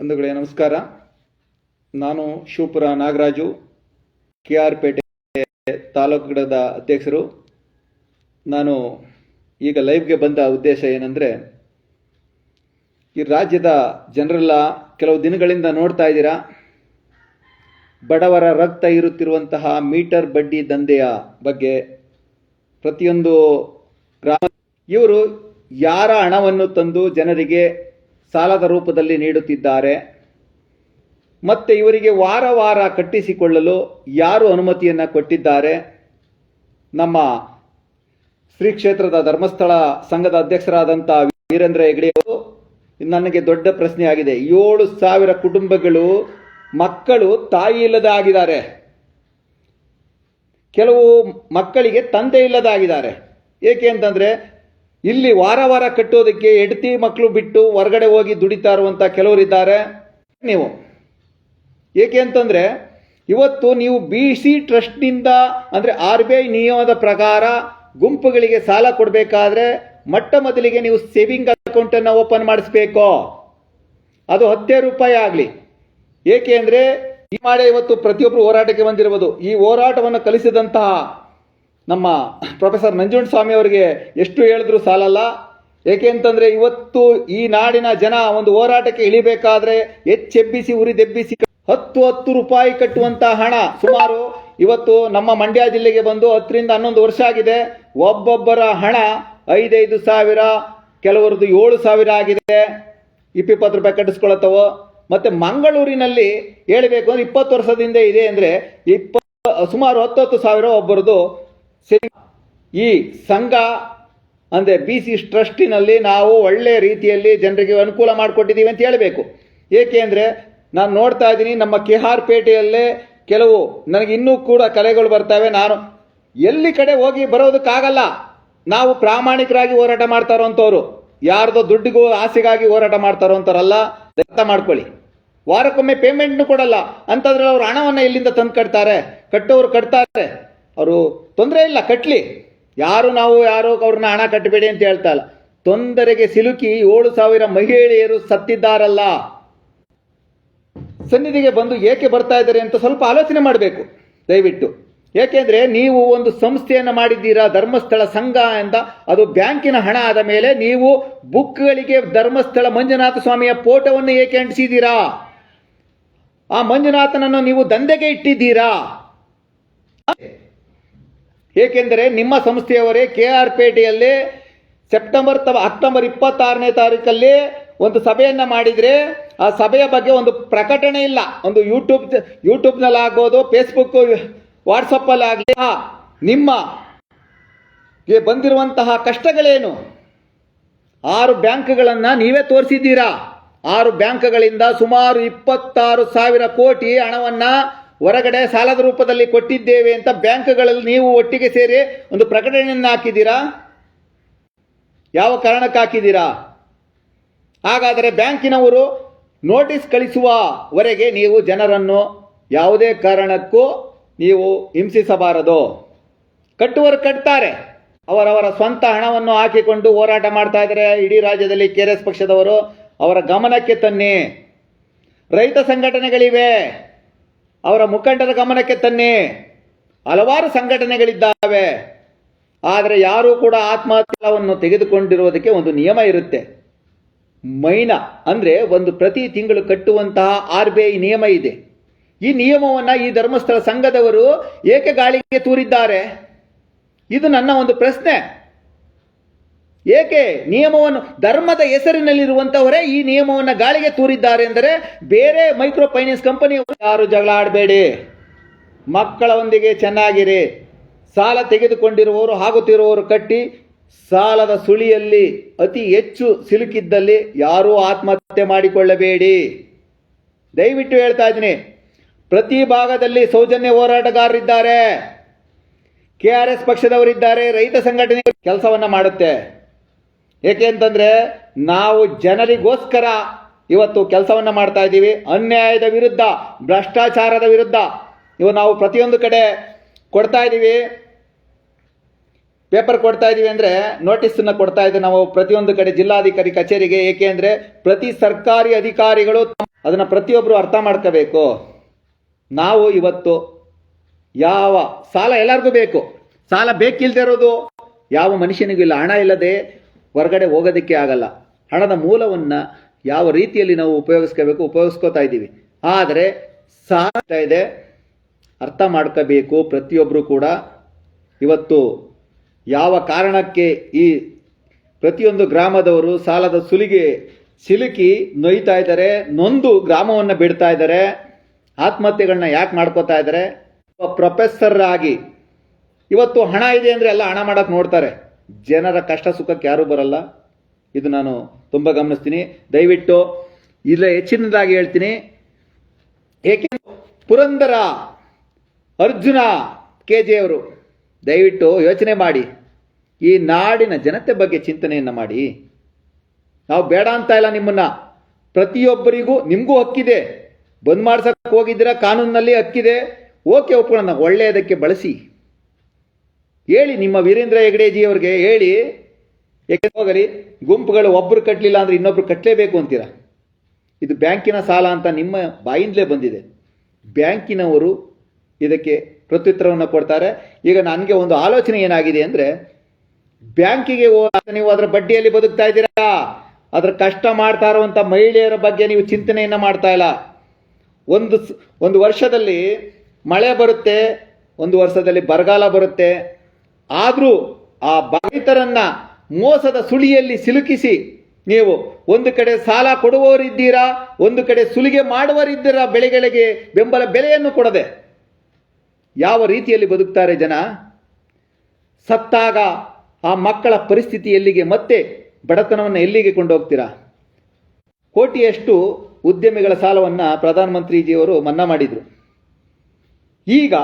ಬಂಧುಗಳೇ, ನಮಸ್ಕಾರ. ನಾನು ಶಿವಪುರ ನಾಗರಾಜು ಕೆ ಆರ್ ಪೇಟೆ ತಾಲೂಕು ಗಿಡದ ಅಧ್ಯಕ್ಷರು. ನಾನು ಈಗ ಲೈವ್ಗೆ ಬಂದ ಉದ್ದೇಶ ಏನಂದರೆ, ಈ ರಾಜ್ಯದ ಜನರೆಲ್ಲ ಕೆಲವು ದಿನಗಳಿಂದ ನೋಡ್ತಾ ಇದ್ದೀರಾ? ಬಡವರ ರಕ್ತ ಇರುತ್ತಿರುವಂತಹ ಮೀಟರ್ ಬಡ್ಡಿ ದಂಧೆಯ ಬಗ್ಗೆ ಪ್ರತಿಯೊಂದು ಗ್ರಾಮ ಇವರು ಯಾರ ಹಣವನ್ನು ತಂದು ಜನರಿಗೆ ಸಾಲದ ರೂಪದಲ್ಲಿ ನೀಡುತ್ತಿದ್ದಾರೆ. ಮತ್ತೆ ಇವರಿಗೆ ವಾರ ವಾರ ಕಟ್ಟಿಸಿಕೊಳ್ಳಲು ಯಾರು ಅನುಮತಿಯನ್ನು ಕೊಟ್ಟಿದ್ದಾರೆ? ನಮ್ಮ ಶ್ರೀ ಕ್ಷೇತ್ರದ ಧರ್ಮಸ್ಥಳ ಸಂಘದ ಅಧ್ಯಕ್ಷರಾದಂಥ ವೀರೇಂದ್ರ ಹೆಗಡೆ ಅವರು ನನಗೆ ದೊಡ್ಡ ಪ್ರಶ್ನೆ ಆಗಿದೆ. ಏಳು ಸಾವಿರ ಕುಟುಂಬಗಳು ಮಕ್ಕಳು ತಾಯಿ ಇಲ್ಲದಾಗಿದ್ದಾರೆ ಕೆಲವು ಮಕ್ಕಳಿಗೆ ತಂದೆ ಇಲ್ಲದಾಗಿದ್ದಾರೆ ಏಕೆ ಅಂತಂದ್ರೆ ಇಲ್ಲಿ ವಾರ ವಾರ ಕಟ್ಟೋದಕ್ಕೆ ಹೆಂಡತಿ ಮಕ್ಕಳು ಬಿಟ್ಟು ಹೊರಗಡೆ ಹೋಗಿ ದುಡಿತಾ ಇರುವಂತ ಕೆಲವರಿದ್ದಾರೆ. ನೀವು ಏಕೆ ಅಂತಂದ್ರೆ ಇವತ್ತು ನೀವು ಬಿ ಸಿ ಟ್ರಸ್ಟ್ನಿಂದ ಅಂದ್ರೆ ಆರ್ ಬಿ ಐ ನಿಯಮದ ಪ್ರಕಾರ ಗುಂಪುಗಳಿಗೆ ಸಾಲ ಕೊಡಬೇಕಾದ್ರೆ ಮೊಟ್ಟ ಮೊದಲಿಗೆ ನೀವು ಸೇವಿಂಗ್ ಅಕೌಂಟ್ ಅನ್ನು ಓಪನ್ ಮಾಡಿಸ್ಬೇಕು. ಅದು ಹತ್ತೇ ರೂಪಾಯಿ ಆಗಲಿ. ಏಕೆ ಅಂದ್ರೆ ಈ ಮಾಡಿ ಇವತ್ತು ಪ್ರತಿಯೊಬ್ಬರು ಹೋರಾಟಕ್ಕೆ ಬಂದಿರಬಹುದು ಈ ಹೋರಾಟವನ್ನು ಕಲಿಸಿದಂತಹ ನಮ್ಮ ಪ್ರೊಫೆಸರ್ ನಂಜುಂಡ ಸ್ವಾಮಿ ಅವರಿಗೆ ಎಷ್ಟು ಹೇಳಿದ್ರು ಸಾಲಲ್ಲ. ಏಕೆ ಅಂತಂದ್ರೆ ಇವತ್ತು ಈ ನಾಡಿನ ಜನ ಒಂದು ಹೋರಾಟಕ್ಕೆ ಇಳಿಬೇಕಾದ್ರೆ ಎಚ್ಚೆಬ್ಬಿಸಿ, ಉರಿದೆಬ್ಬಿಸಿ ಹತ್ತು ಹತ್ತು ರೂಪಾಯಿ ಕಟ್ಟುವಂತಹ ಹಣ. ಸುಮಾರು ಇವತ್ತು ನಮ್ಮ ಮಂಡ್ಯ ಜಿಲ್ಲೆಗೆ ಬಂದು ಹತ್ತರಿಂದ ಹನ್ನೊಂದು ವರ್ಷ ಆಗಿದೆ. ಒಬ್ಬೊಬ್ಬರ ಹಣ ಐದೈದು ಸಾವಿರ, ಕೆಲವರದ್ದು ಏಳು ಸಾವಿರ ಆಗಿದೆ. ಇಪ್ಪಿಪ್ಪತ್ತು ರೂಪಾಯಿ ಕಟ್ಟಿಸ್ಕೊಳತ್ತವೋ? ಮತ್ತೆ ಮಂಗಳೂರಿನಲ್ಲಿ ಹೇಳಬೇಕು ಅಂದ್ರೆ ಇಪ್ಪತ್ತು ವರ್ಷದಿಂದ ಇದೆ ಅಂದ್ರೆ ಇಪ್ಪ ಸುಮಾರು ಹತ್ತತ್ತು ಸಾವಿರ ಒಬ್ಬರದು ಈ ಸಂಘ ಅಂದ್ರೆ ಬಿ ಸಿ ಟ್ರಸ್ಟಿನಲ್ಲಿ ನಾವು ಒಳ್ಳೆ ರೀತಿಯಲ್ಲಿ ಜನರಿಗೆ ಅನುಕೂಲ ಮಾಡಿಕೊಟ್ಟಿದ್ದೀವಿ ಅಂತ ಹೇಳಬೇಕು. ಏಕೆ ಅಂದರೆ ನಾನು ನೋಡ್ತಾ ಇದ್ದೀನಿ ನಮ್ಮ ಕೆ ಆರ್ ಪೇಟೆಯಲ್ಲೇ ಕೆಲವು ನನಗೆ ಇನ್ನೂ ಕೂಡ ಕಲೆಗಳು ಬರ್ತವೆ. ನಾನು ಎಲ್ಲಿ ಕಡೆ ಹೋಗಿ ಬರೋದಕ್ಕಾಗಲ್ಲ. ನಾವು ಪ್ರಾಮಾಣಿಕರಾಗಿ ಹೋರಾಟ ಮಾಡ್ತಾರೋ ಇರೋಂಥವ್ರು ಯಾರ್ದೋ ದುಡ್ಡಿಗೂ ಆಸೆಗಾಗಿ ಹೋರಾಟ ಮಾಡ್ತಾರೋ ಅಂತಾರಲ್ಲ ಅರ್ಥ ಮಾಡ್ಕೊಳ್ಳಿ. ವಾರಕ್ಕೊಮ್ಮೆ ಪೇಮೆಂಟ್ನು ಕೊಡಲ್ಲ. ಅಂತಂದ್ರೆ ಅವ್ರು ಹಣವನ್ನು ಎಲ್ಲಿಂದ ತಂದು ಕಟ್ತಾರೆ? ಕಟ್ಟೋರು ಕಟ್ತಾರೆ. ಅವರು, ತೊಂದರೆ ಇಲ್ಲ ಕಟ್ಟಲಿ ಯಾರು ನಾವು, ಯಾರು ಅವ್ರನ್ನ ಹಣ ಕಟ್ಟಬೇಡಿ ಅಂತ ಹೇಳ್ತಾ ಇಲ್ಲ. ತೊಂದರೆಗೆ ಸಿಲುಕಿ ಏಳು ಸಾವಿರ ಮಹಿಳೆಯರು ಸತ್ತಿದ್ದಾರಲ್ಲ. ಸನ್ನಿಧಿಗೆ ಬಂದು ಏಕೆ ಬರ್ತಾ ಇದ್ದಾರೆ ಅಂತ ಸ್ವಲ್ಪ ಆಲೋಚನೆ ಮಾಡಬೇಕು. ದಯವಿಟ್ಟು. ಏಕೆಂದ್ರೆ ನೀವು ಒಂದು ಸಂಸ್ಥೆಯನ್ನು ಮಾಡಿದ್ದೀರಾ, ಧರ್ಮಸ್ಥಳ ಸಂಘ ಅಂತ ಅದು ಬ್ಯಾಂಕಿನ ಹಣ ಆದ ಮೇಲೆ ನೀವು ಬುಕ್ಗಳಿಗೆ ಧರ್ಮಸ್ಥಳ ಮಂಜುನಾಥ ಸ್ವಾಮಿಯ ಫೋಟೋವನ್ನು ಏಕೆ ಅಂಟಿಸಿದ್ದೀರಾ? ಆ ಮಂಜುನಾಥನನ್ನು ನೀವು ದಂಧೆಗೆ ಇಟ್ಟಿದ್ದೀರಾ? ಏಕೆಂದರೆ ನಿಮ್ಮ ಸಂಸ್ಥೆಯವರೇ ಕೆ ಆರ್ ಪೇಟೆಯಲ್ಲಿ ಸೆಪ್ಟೆಂಬರ್ ತ ಅಕ್ಟೋಬರ್ ಇಪ್ಪತ್ತಾರನೇ ತಾರೀಕಲ್ಲಿ ಒಂದು ಸಭೆಯನ್ನು ಮಾಡಿದರೆ ಆ ಸಭೆಯ ಬಗ್ಗೆ ಒಂದು ಪ್ರಕಟಣೆ ಇಲ್ಲ. ಒಂದು ಯೂಟ್ಯೂಬ್ ಯೂಟ್ಯೂಬ್ನಲ್ಲಿ ಆಗ್ಬೋದು ಫೇಸ್ಬುಕ್ ವಾಟ್ಸಪ್ಪಲ್ಲಿ ಆಗಲಿ ನಿಮ್ಮ ಬಂದಿರುವಂತಹ ಕಷ್ಟಗಳೇನು? ಆರು ಬ್ಯಾಂಕ್ಗಳನ್ನು ನೀವೇ ತೋರಿಸಿದ್ದೀರಾ? ಆರು ಬ್ಯಾಂಕ್ಗಳಿಂದ ಸುಮಾರು ಇಪ್ಪತ್ತಾರು ಸಾವಿರ ಕೋಟಿ ಹಣವನ್ನ ಹೊರಗಡೆ ಸಾಲದ ರೂಪದಲ್ಲಿ ಕೊಟ್ಟಿದ್ದೇವೆ ಅಂತ ಬ್ಯಾಂಕ್ಗಳಲ್ಲಿ ನೀವು ಒಟ್ಟಿಗೆ ಸೇರಿ ಒಂದು ಪ್ರಕಟಣೆಯನ್ನು ಹಾಕಿದ್ದೀರಾ? ಯಾವ ಕಾರಣಕ್ಕೆ ಹಾಕಿದ್ದೀರಾ? ಹಾಗಾದರೆ ಬ್ಯಾಂಕಿನವರು ನೋಟಿಸ್ ಕಳಿಸುವವರೆಗೆ ನೀವು ಜನರನ್ನು ಯಾವುದೇ ಕಾರಣಕ್ಕೂ ನೀವು ಹಿಂಸಿಸಬಾರದು. ಕಟ್ಟುವರು ಕಟ್ತಾರೆ. ಅವರವರ ಸ್ವಂತ ಹಣವನ್ನು ಹಾಕಿಕೊಂಡು ಹೋರಾಟ ಮಾಡ್ತಾ ಇದ್ದಾರೆ ಇಡೀ ರಾಜ್ಯದಲ್ಲಿ ಕೆ ಆರ್ ಎಸ್ ಪಕ್ಷದವರು. ಅವರ ಗಮನಕ್ಕೆ ತನ್ನಿ. ರೈತ ಸಂಘಟನೆಗಳಿವೆ. ಅವರ ಮುಖಂಡರ ಗಮನಕ್ಕೆ ತನ್ನಿ. ಹಲವಾರು ಸಂಘಟನೆಗಳಿದ್ದಾವೆ. ಆದರೆ ಯಾರೂ ಕೂಡ ಆತ್ಮಹತ್ಯವನ್ನು ತೆಗೆದುಕೊಂಡಿರುವುದಕ್ಕೆ ಒಂದು ನಿಯಮ ಇರುತ್ತೆ. ಮೈನ ಅಂದರೆ ಒಂದು ಪ್ರತಿ ತಿಂಗಳು ಕಟ್ಟುವಂತಹ ಆರ್ ಬಿ ಐ ನಿಯಮ ಇದೆ. ಈ ನಿಯಮವನ್ನು ಈ ಧರ್ಮಸ್ಥಳ ಸಂಘದವರು ಏಕೆ ಗಾಳಿಗೆ ತೂರಿದ್ದಾರೆ? ಇದು ನನ್ನ ಒಂದು ಪ್ರಶ್ನೆ. ಏಕೆ? ನಿಯಮವನ್ನು, ಧರ್ಮದ ಹೆಸರಿನಲ್ಲಿರುವಂಥವರೇ ಈ ನಿಯಮವನ್ನು ಗಾಳಿಗೆ ತೂರಿದ್ದಾರೆ ಅಂದರೆ ಬೇರೆ ಮೈಕ್ರೋ ಫೈನಾನ್ಸ್ ಕಂಪನಿಯವರು ಯಾರು ಜಗಳ ಆಡಬೇಡಿ. ಮಕ್ಕಳೊಂದಿಗೆ ಚೆನ್ನಾಗಿರಿ. ಸಾಲ ತೆಗೆದುಕೊಂಡಿರುವವರು ಆಗುತ್ತಿರುವವರು ಕಟ್ಟಿ, ಸಾಲದ ಸುಳಿಯಲ್ಲಿ ಅತಿ ಹೆಚ್ಚು ಸಿಲುಕಿದ್ದಲ್ಲಿ ಯಾರೂ ಆತ್ಮಹತ್ಯೆ ಮಾಡಿಕೊಳ್ಳಬೇಡಿ. ದಯವಿಟ್ಟು ಹೇಳ್ತಾ ಇದ್ದೀನಿ, ಪ್ರತಿ ಭಾಗದಲ್ಲಿ ಸೌಜನ್ಯ ಹೋರಾಟಗಾರರಿದ್ದಾರೆ. ಕೆ ಆರ್ ಎಸ್ ಪಕ್ಷದವರಿದ್ದಾರೆ, ರೈತ ಸಂಘಟನೆ ಕೆಲಸವನ್ನ ಮಾಡುತ್ತೆ. ಏಕೆ ಅಂತಂದ್ರೆ ನಾವು ಜನರಿಗೋಸ್ಕರ ಇವತ್ತು ಕೆಲಸವನ್ನ ಮಾಡ್ತಾ ಇದ್ದೀವಿ. ಅನ್ಯಾಯದ ವಿರುದ್ಧ, ಭ್ರಷ್ಟಾಚಾರದ ವಿರುದ್ಧ. ಇವು ನಾವು ಪ್ರತಿಯೊಂದು ಕಡೆ ಕೊಡ್ತಾ ಇದ್ದೀವಿ. ಪೇಪರ್ ಕೊಡ್ತಾ ಇದ್ದೀವಿ ಅಂದ್ರೆ ನೋಟಿಸನ್ನು ಕೊಡ್ತಾ ಇದ್ದೀವಿ. ನಾವು ಪ್ರತಿಯೊಂದು ಕಡೆ ಜಿಲ್ಲಾಧಿಕಾರಿ ಕಚೇರಿಗೆ ಏಕೆ ಅಂದ್ರೆ ಪ್ರತಿ ಸರ್ಕಾರಿ ಅಧಿಕಾರಿಗಳು ಅದನ್ನ ಪ್ರತಿಯೊಬ್ಬರು ಅರ್ಥ ಮಾಡ್ಕೋಬೇಕು. ನಾವು ಇವತ್ತು ಯಾವ ಸಾಲ ಎಲ್ಲರಿಗೂ ಬೇಕು. ಸಾಲ ಬೇಕಿಲ್ದೇ ಇರೋದು ಯಾವ ಮನುಷ್ಯನಿಗೂ ಇಲ್ಲ. ಹಣ ಇಲ್ಲದೆ ಹೊರಗಡೆ ಹೋಗೋದಕ್ಕೆ ಆಗಲ್ಲ. ಹಣದ ಮೂಲವನ್ನು ಯಾವ ರೀತಿಯಲ್ಲಿ ನಾವು ಉಪಯೋಗಿಸ್ಕೋಬೇಕು, ಉಪಯೋಗಿಸ್ಕೋತಾ ಇದ್ದೀವಿ. ಆದರೆ ಸಾಲ ಇದೆ. ಅರ್ಥ ಮಾಡ್ಕೋಬೇಕು. ಪ್ರತಿಯೊಬ್ಬರು ಕೂಡ ಇವತ್ತು ಯಾವ ಕಾರಣಕ್ಕೆ ಈ ಪ್ರತಿಯೊಂದು ಗ್ರಾಮದವರು ಸಾಲದ ಸುಲಿಗೆ ಸಿಲುಕಿ ನೊಯ್ತಾ ಇದ್ದಾರೆ, ನೊಂದು ಗ್ರಾಮವನ್ನು ಬಿಡ್ತಾ ಇದ್ದಾರೆ ಆತ್ಮಹತ್ಯೆಗಳನ್ನ ಯಾಕೆ ಮಾಡ್ಕೋತಾ ಇದ್ದಾರೆ? ಪ್ರೊಫೆಸರ್ ಆಗಿ. ಇವತ್ತು ಹಣ ಇದೆ ಅಂದರೆ ಎಲ್ಲ ಹಣ ಮಾಡೋಕ್ಕೆ ನೋಡ್ತಾರೆ. ಜನರ ಕಷ್ಟ ಸುಖಕ್ಕೆ ಯಾರೂ ಬರಲ್ಲ. ಇದು ನಾನು ತುಂಬ ಗಮನಿಸ್ತೀನಿ. ದಯವಿಟ್ಟು ಇದರ ಹೆಚ್ಚಿನದಾಗಿ ಹೇಳ್ತೀನಿ. ಏಕೆ? ಪುರಂದರ ಅರ್ಜುನ ಕೆ ಅವರು, ದಯವಿಟ್ಟು ಯೋಚನೆ ಮಾಡಿ. ಈ ನಾಡಿನ ಜನತೆ ಬಗ್ಗೆ ಚಿಂತನೆಯನ್ನು ಮಾಡಿ. ನಾವು ಬೇಡ ಅಂತ ಇಲ್ಲ ನಿಮ್ಮನ್ನ. ಪ್ರತಿಯೊಬ್ಬರಿಗೂ ನಿಮಗೂ ಹಕ್ಕಿದೆ. ಬಂದ್ ಮಾಡ್ಸಕ್ಕೆ ಹೋಗಿದ್ದೀರಾ, ಕಾನೂನಿನಲ್ಲಿ ಹಕ್ಕಿದೆ. ಓಕೆ, ಒಪ್ಕೊಳ್ಳೋಣ. ಒಳ್ಳೆಯದಕ್ಕೆ ಬಳಸಿ. ಹೇಳಿ ನಿಮ್ಮ ವೀರೇಂದ್ರ ಹೆಗಡೆಜಿ ಅವ್ರಿಗೆ ಹೇಳಿ, ಏಕೆ ಹೋಗಲಿ? ಗುಂಪುಗಳು ಒಬ್ಬರು ಕಟ್ಟಲಿಲ್ಲ ಅಂದರೆ ಇನ್ನೊಬ್ರು ಕಟ್ಟಲೇಬೇಕು ಅಂತೀರ? ಇದು ಬ್ಯಾಂಕಿನ ಸಾಲ ಅಂತ ನಿಮ್ಮ ಬಾಯಿಂದಲೇ ಬಂದಿದೆ. ಬ್ಯಾಂಕಿನವರು ಇದಕ್ಕೆ ಪ್ರತ್ಯುತ್ತರವನ್ನು ಕೊಡ್ತಾರೆ. ಈಗ ನನಗೆ ಒಂದು ಆಲೋಚನೆ ಏನಾಗಿದೆ ಅಂದರೆ, ಬ್ಯಾಂಕಿಗೆ ನೀವು ಅದರ ಬಡ್ಡಿಯಲ್ಲಿ ಬದುಕ್ತಾ ಇದ್ದೀರಾ? ಅದರ ಕಷ್ಟ ಮಾಡ್ತಾ ಇರುವಂಥ ಮಹಿಳೆಯರ ಬಗ್ಗೆ ನೀವು ಚಿಂತನೆಯನ್ನು ಮಾಡ್ತಾ ಇಲ್ಲ. ಒಂದು ಒಂದು ವರ್ಷದಲ್ಲಿ ಮಳೆ ಬರುತ್ತೆ, ಒಂದು ವರ್ಷದಲ್ಲಿ ಬರಗಾಲ ಬರುತ್ತೆ. ಆದರೂ ಆ ಬಾಧಿತರನ್ನ ಮೋಸದ ಸುಳಿಯಲ್ಲಿ ಸಿಲುಕಿಸಿ ನೀವು ಒಂದು ಕಡೆ ಸಾಲ ಕೊಡುವವರಿದ್ದೀರಾ, ಒಂದು ಕಡೆ ಸುಲಿಗೆ ಮಾಡುವರಿದ್ದೀರಾ ಬೆಳೆಗಳಿಗೆ ಬೆಂಬಲ ಬೆಲೆಯನ್ನು ಕೊಡದೆ? ಯಾವ ರೀತಿಯಲ್ಲಿ ಬದುಕ್ತಾರೆ ಜನ? ಸತ್ತಾಗ ಆ ಮಕ್ಕಳ ಪರಿಸ್ಥಿತಿ ಎಲ್ಲಿಗೆ? ಮತ್ತೆ ಬಡತನವನ್ನು ಎಲ್ಲಿಗೆ ಕೊಂಡೋಗ್ತೀರಾ? ಕೋಟಿಯಷ್ಟು ಉದ್ಯಮಿಗಳ ಸಾಲವನ್ನು ಪ್ರಧಾನಮಂತ್ರಿಜಿಯವರು ಮನ್ನಾ ಮಾಡಿದರು. ಈಗ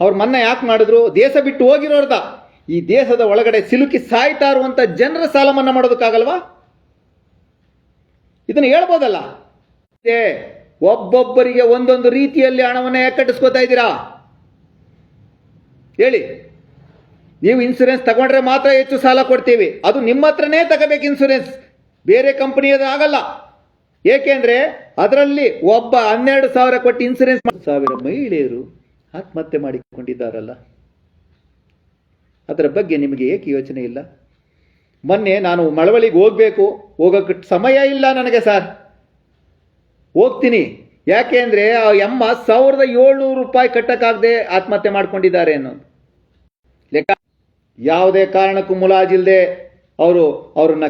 ಅವ್ರು ಮನ್ನ ಯಾಕೆ ಮಾಡಿದ್ರು? ದೇಶ ಬಿಟ್ಟು ಹೋಗಿರೋರ್ದ. ಈ ದೇಶದ ಒಳಗಡೆ ಸಿಲುಕಿ ಸಾಯ್ತಾ ಇರುವಂತ ಜನರ ಸಾಲ ಮನ್ನಾ ಮಾಡೋದಕ್ಕಾಗಲ್ವಾ? ಇದನ್ನು ಹೇಳ್ಬೋದಲ್ಲ? ಒಬ್ಬೊಬ್ಬರಿಗೆ ಒಂದೊಂದು ರೀತಿಯಲ್ಲಿ ಹಣವನ್ನು ಯಾಕೆ ಕಟ್ಟಿಸ್ಕೋತಾ ಇದ್ದೀರಾ? ಹೇಳಿ. ನೀವು ಇನ್ಸೂರೆನ್ಸ್ ತಗೊಂಡ್ರೆ ಮಾತ್ರ ಹೆಚ್ಚು ಸಾಲ ಕೊಡ್ತೀವಿ. ಅದು ನಿಮ್ಮ ಹತ್ರನೇ ತಗೋಬೇಕು ಇನ್ಸೂರೆನ್ಸ್ ಬೇರೆ ಕಂಪನಿಯದು ಆಗಲ್ಲ. ಏಕೆಂದ್ರೆ ಅದರಲ್ಲಿ ಒಬ್ಬ ಹನ್ನೆರಡು ಸಾವಿರ ಕೊಟ್ಟು ಇನ್ಸೂರೆನ್ಸ್ ಸಾವಿರ ಮಹಿಳೆಯರು ಆತ್ಮಹತ್ಯೆ ಮಾಡಿಕೊಂಡಿದ್ದಾರಲ್ಲ? ಅದರ ಬಗ್ಗೆ ನಿಮಗೆ ಏಕೆ ಯೋಚನೆ ಇಲ್ಲ? ಮೊನ್ನೆ ನಾನು ಮಳವಳಿಗೆ ಹೋಗ್ಬೇಕು ಹೋಗೋಕ್ಕೆ ಸಮಯ ಇಲ್ಲ ನನಗೆ ಸರ್. ಹೋಗ್ತೀನಿ. ಯಾಕೆ ಅಂದರೆ ಆ ಎಮ್ಮ ಸಾವಿರದ ಏಳ್ನೂರು ರೂಪಾಯಿ ಕಟ್ಟಕ್ಕಾಗದೆ ಆತ್ಮಹತ್ಯೆ ಮಾಡ್ಕೊಂಡಿದ್ದಾರೆ ಅನ್ನೋದು. ಲೆಕ್ಕ ಯಾವುದೇ ಕಾರಣಕ್ಕೂ ಮುಲಾಜಿಲ್ಲದೆ ಅವರು ಅವ್ರನ್ನ